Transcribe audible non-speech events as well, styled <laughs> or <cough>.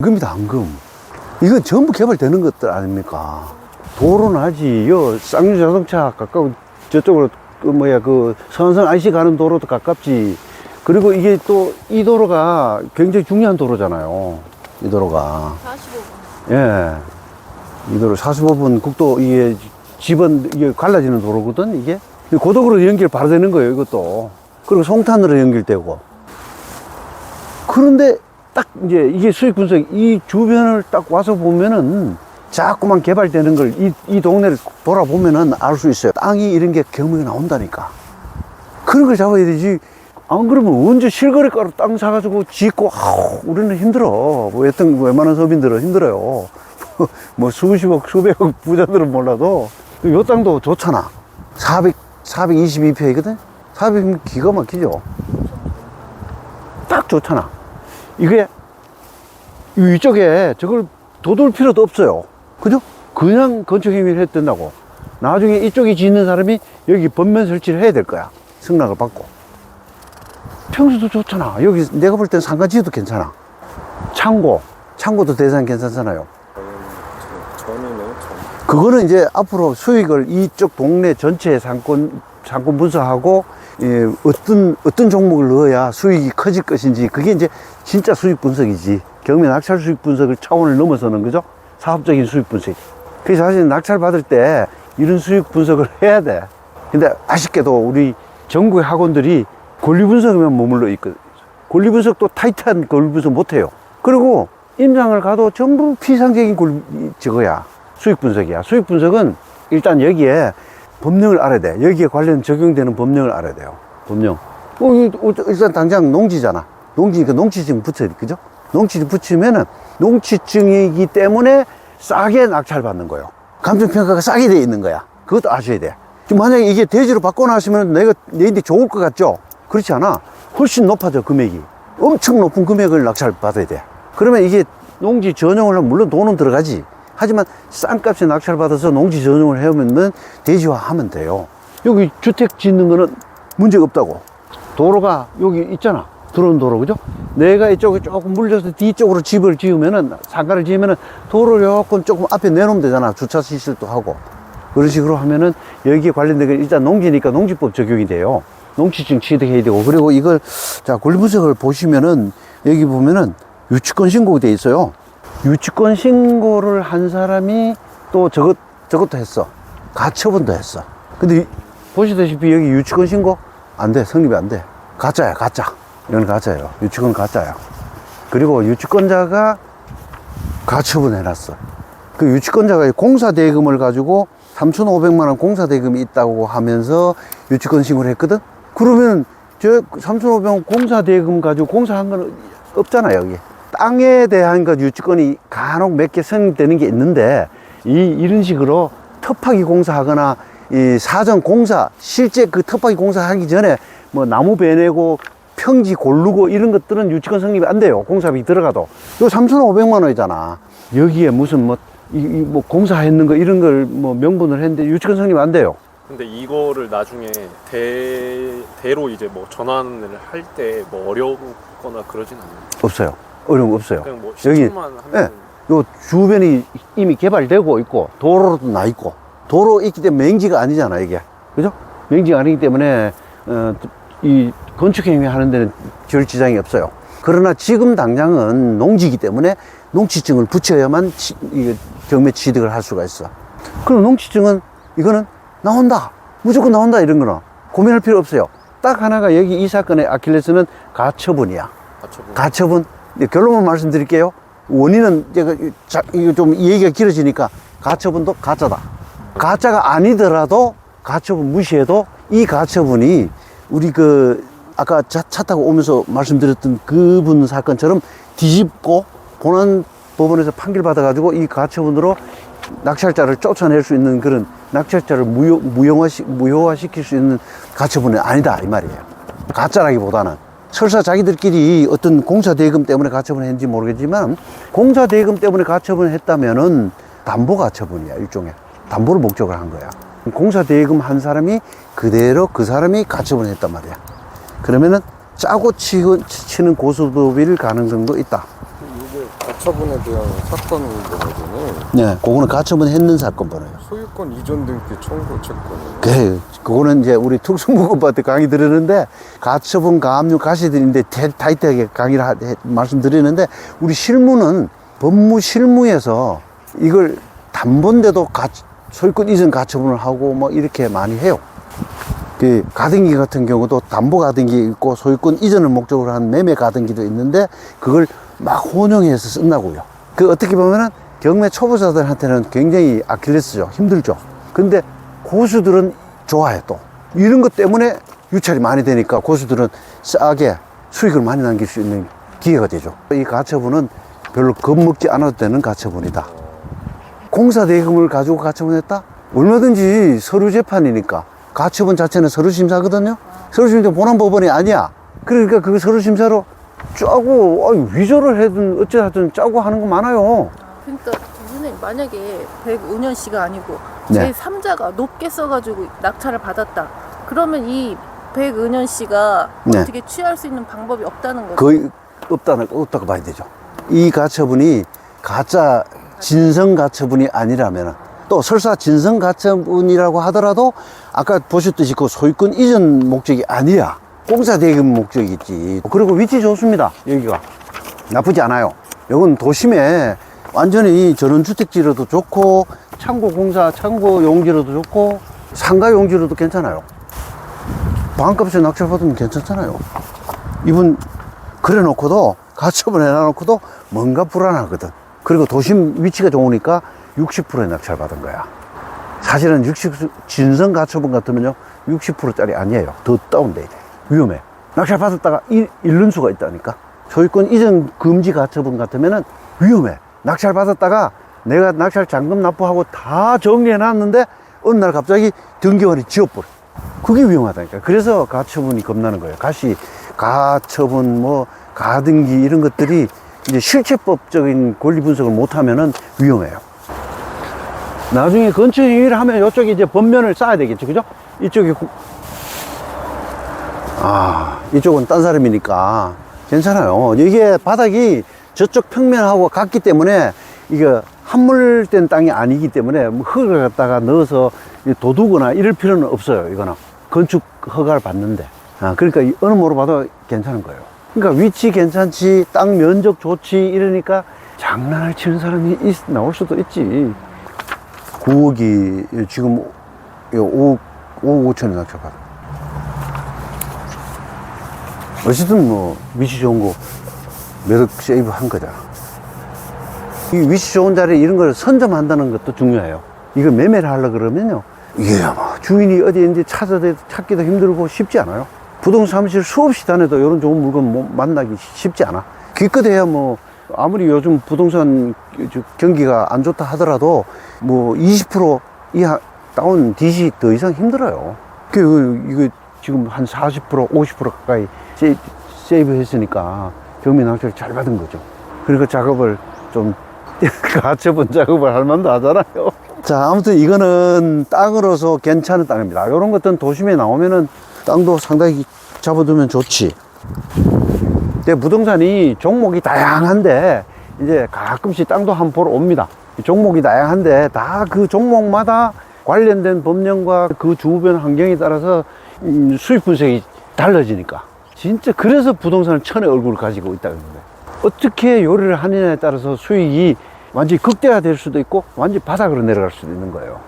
금이다 앙금. 이건 전부 개발되는 것들 아닙니까? 도로는 하지 요 쌍류 자동차 가까운 저쪽으로 그 뭐야 그 선선 IC 가는 도로도 가깝지. 그리고 이게 또 이 도로가 굉장히 중요한 도로잖아요 이 도로가. 45분. 예. 이 도로 45분 국도 이게 집은 이게 갈라지는 도로거든 이게. 고속으로 연결 바로 되는 거예요 이것도. 그리고 송탄으로 연결되고. 그런데 딱 이제 이게 수익 분석 이 주변을 딱 와서 보면은 자꾸만 개발되는 걸 이 이 동네를 돌아보면은 알 수 있어요. 땅이 이런 게 경험이 나온다니까. 그런 걸 잡아야 되지. 안 그러면 언제 실거래가로 땅 사가지고 짓고 아우 우리는 힘들어. 뭐 여튼 웬만한 서민들은 힘들어요. <laughs> 뭐 수십억 수백억 부자들은 몰라도 요 땅도 좋잖아. 400 422평이거든? 400평 기가 막히죠 딱 좋잖아 이게 이쪽에 저걸 돋을 필요도 없어요. 그죠? 그냥 건축 행위를 해도 된다고. 나중에 이쪽에 짓는 사람이 여기 번면 설치를 해야 될 거야. 승낙을 받고. 평수도 좋잖아. 여기 내가 볼 땐 상가지도 괜찮아. 창고. 창고도 대상 괜찮잖아요. 전. 그거는 이제 앞으로 수익을 이쪽 동네 전체 상권 상권 분석하고 예, 어떤 어떤 종목을 넣어야 수익이 커질 것인지 그게 이제 진짜 수익 분석이지. 경매 낙찰 수익 분석을 차원을 넘어서는 거죠. 사업적인 수익 분석 그래서 사실 낙찰 받을 때 이런 수익 분석을 해야 돼. 근데 아쉽게도 우리 전국의 학원들이 권리 분석에만 머물러 있거든. 권리 분석도 타이트한 권리 분석 못해요. 그리고 임장을 가도 전부 피상적인 권리 저거야. 수익 분석이야. 수익 분석은 일단 여기에 법령을 알아야 돼. 여기에 관련 적용되는 법령을 알아야 돼요. 법령. 어, 이거 일단 당장 농지잖아. 농지니까 농지증 붙여야 돼. 그죠? 농지증 붙이면은 농지증이기 때문에 싸게 낙찰 받는 거예요. 감정평가가 싸게 돼 있는 거야. 그것도 아셔야 돼. 지금 만약에 이게 대지로 바꿔놨으면 내가 내인데 좋을 것 같죠? 그렇지 않아. 훨씬 높아져 금액이. 엄청 높은 금액을 낙찰 받아야 돼. 그러면 이게 농지 전용을 하면 물론 돈은 들어가지 하지만 싼 값에 낙찰 받아서 농지 전용을 해오면 대지화 하면 돼요. 여기 주택 짓는 거는 문제가 없다고. 도로가 여기 있잖아. 들어온 도로 그죠? 내가 이쪽에 조금 물려서 뒤쪽으로 집을 지으면은 상가를 지으면은 도로를 조금 조금 앞에 내놓으면 되잖아. 주차 시설도 하고. 그런 식으로 하면은 여기에 관련된 게 일단 농지니까 농지법 적용이 돼요. 농지증 취득해야 되고. 그리고 이걸 자 권리분석을 보시면은 여기 보면은 유치권 신고가 돼 있어요 유치권 신고를 한 사람이 또 저것 저것도 했어. 가처분도 했어. 근데 이- 보시다시피 여기 유치권 신고 안 돼. 성립이 안 돼. 가짜야 가짜. 이건 가짜예요. 유치권 가짜야. 그리고 유치권자가 가처분 해놨어. 그 유치권자가 공사 대금을 가지고 3,500만 원 공사 대금이 있다고 하면서 유치권 신고를 했거든? 그러면 저 3,500만 원 공사 대금 가지고 공사한 건 없잖아 여기 땅에 대한 그 유치권이 간혹 몇개 성립되는 게 있는데 이 이런 식으로 터파기 공사하거나 이 사전 공사 실제 그 터파기 공사하기 전에 뭐 나무 베내고 평지 고르고 이런 것들은 유치권 성립이 안 돼요. 공사비 들어가도. 요 3,500만 원이잖아. 여기에 무슨 뭐 이, 이 뭐 공사했는 거 이런 걸 뭐 명분을 했는데 유치권 성립 안 돼요. 근데 이거를 나중에 대, 대로 이제 뭐 전환을 할 때 뭐 어렵거나 그러진 않아요. 없어요 어려운 거 없어요. 그냥 뭐 여기- 시청만 하면 요 주변이 이미 개발되고 있고 도로도 나 있고 도로 있기 때문에 맹지가 아니잖아 이게. 그죠? 맹지가 아니기 때문에 어, 이 건축 행위 하는 데는 별 지장이 없어요. 그러나 지금 당장은 농지이기 때문에 농지증을 붙여야만 치- 이게 경매 취득을 할 수가 있어. 그럼 농지증은 이거는 나온다. 무조건 나온다 이런 거는 고민할 필요 없어요. 딱 하나가 여기 이 사건의 아킬레스는 가처분이야. 가처분. 가처분 결론만 말씀드릴게요. 원인은 제가 자, 이거 좀 얘기가 길어지니까 가처분도 가짜다. 가짜가 아니더라도 가처분 무시해도 이 가처분이 우리 그 아까 차, 차 타고 오면서 말씀드렸던 그분 사건처럼 뒤집고 본안 법원에서 판결 받아가지고 이 가처분으로 낙찰자를 쫓아낼 수 있는 그런 낙찰자를 무효, 무용화시, 무효화시킬 수 있는 가처분은 아니다 이 말이에요. 가짜라기보다는 설사 자기들끼리 어떤 공사 대금 때문에 가처분을 했는지 모르겠지만 공사 대금 때문에 가처분을 했다면은 담보 가처분이야 일종의 담보를 목적으로 한 거야. 공사 대금 한 사람이 그대로 그 사람이 가처분을 했단 말이야. 그러면은 짜고 치는 고소득일 가능성도 있다. 가처분에 대한 사건 번호는 네, 그거는 가처분 했는 사건 번호예요. 소유권 이전 등기 청구 채권. 그, 그거는 이제 우리 특수무급한테 강의 드리는데, 가처분, 가압류, 가시들인데 타이트하게 강의를 하, 해- 말씀드리는데, 우리 실무는 법무 실무에서 이걸 단본데도 가, 소유권 이전 가처분을 하고 뭐 이렇게 많이 해요. 그 가등기 같은 경우도 담보 가등기 있고 소유권 이전을 목적으로 한 매매 가등기도 있는데 그걸 막 혼용해서 쓴다고요. 그 어떻게 보면은 경매 초보자들한테는 굉장히 아킬레스죠. 힘들죠. 근데 고수들은 좋아해 또. 이런 것 때문에 유찰이 많이 되니까 고수들은 싸게 수익을 많이 남길 수 있는 기회가 되죠. 이 가처분은 별로 겁먹지 않아도 되는 가처분이다. 공사 대금을 가지고 가처분했다? 얼마든지 서류 재판이니까 가처분 자체는 서류 심사거든요. 서류 심사 본안 법원이 아니야. 그러니까 그 서류 심사로 짜고 아니, 위조를 하든 어쩌든 짜고 하는 거 많아요. 그러니까 선생님 만약에 105년 씨가 아니고 네. 제 3자가 높게 써가지고 낙찰을 받았다. 그러면 이 105년 씨가 네. 어떻게 취할 수 있는 방법이 없다는 거죠. 거의 없다는 없다고 봐야 되죠. 이 가처분이 가짜 진성 가처분이 아니라면 또 설사 진성 가처분이라고 하더라도 아까 보셨듯이 그 소유권 이전 목적이 아니야. 공사 대금 목적이지. 그리고 위치 좋습니다. 여기가 나쁘지 않아요. 이건 도심에 완전히 전원주택지로도 좋고 창고 공사 창고 용지로도 좋고 상가 용지로도 괜찮아요. 반값에 낙찰 받으면 괜찮잖아요. 이분 그래 놓고도 가처분 해놔 놓고도 뭔가 불안하거든. 그리고 도심 위치가 좋으니까 60%의 낙찰 받은 거야. 사실은 60, 진성 가처분 같으면요, 60%짜리 아니에요. 더 다운돼야 돼. 위험해. 낙찰 받았다가 일, 잃는 수가 있다니까. 소유권 이전 금지 가처분 같으면은 위험해. 낙찰 받았다가 내가 낙찰 잔금 납부하고 다 정리해 놨는데 어느 날 갑자기 등기원이 지워버려. 그게 위험하다니까. 그래서 가처분이 겁나는 거예요. 가시, 가처분, 뭐, 가등기 이런 것들이 이제 실체법적인 권리 분석을 못하면은 위험해요. 나중에 건축 행위를 하면 이쪽에 이제 법면을 쌓아야 되겠죠. 그죠? 이쪽에, 구- 아, 이쪽은 딴 사람이니까 괜찮아요. 이게 바닥이 저쪽 평면하고 같기 때문에 이게 함물된 땅이 아니기 때문에 뭐 흙을 갖다가 넣어서 도두거나 이럴 필요는 없어요. 이거는 건축 허가를 받는데. 아, 그러니까 이 어느 모로 봐도 괜찮은 거예요. 그러니까 위치 괜찮지, 땅 면적 좋지 이러니까 장난을 치는 사람이 있- 나올 수도 있지. 9억이 지금 5억, 5억 5천에 낙찰받아. 어쨌든 뭐 위치 좋은 거몇억 세이브 한 거잖아. 이 위치 좋은 자리에 이런 걸 선점한다는 것도 중요해요. 이거 매매를 하려 그러면요. 이게 뭐 주인이 어디 있는지 찾아 찾기도 힘들고 쉽지 않아요. 부동산 사무실 수없이 다녀도 이런 좋은 물건 못 만나기 쉽지 않아. 기껏해야 뭐 아무리 요즘 부동산 저 경기가 안 좋다 하더라도 뭐 20% 이하 다운 디시 더 이상 힘들어요. 그 이거 지금 한 40% 50% 가까이 세이, 세이브 했으니까 낙찰 잘 받은 거죠. 그리고 작업을 좀 <laughs> 가처분 작업을 할 만도 하잖아요. 자, 아무튼 이거는 땅으로서 괜찮은 땅입니다. 이런 것들은 도심에 나오면은 땅도 상당히 잡아두면 좋지. 근데 부동산이 종목이 다양한데 이제 가끔씩 땅도 한번 보러 옵니다. 종목이 다양한데 다 그 종목마다 관련된 법령과 그 주변 환경에 따라서 음, 수익 분석이 달라지니까. 진짜 그래서 부동산은 천의 얼굴을 가지고 있다는 거예요. 어떻게 요리를 하느냐에 따라서 수익이 완전히 극대화될 수도 있고 완전히 바닥으로 내려갈 수도 있는 거예요.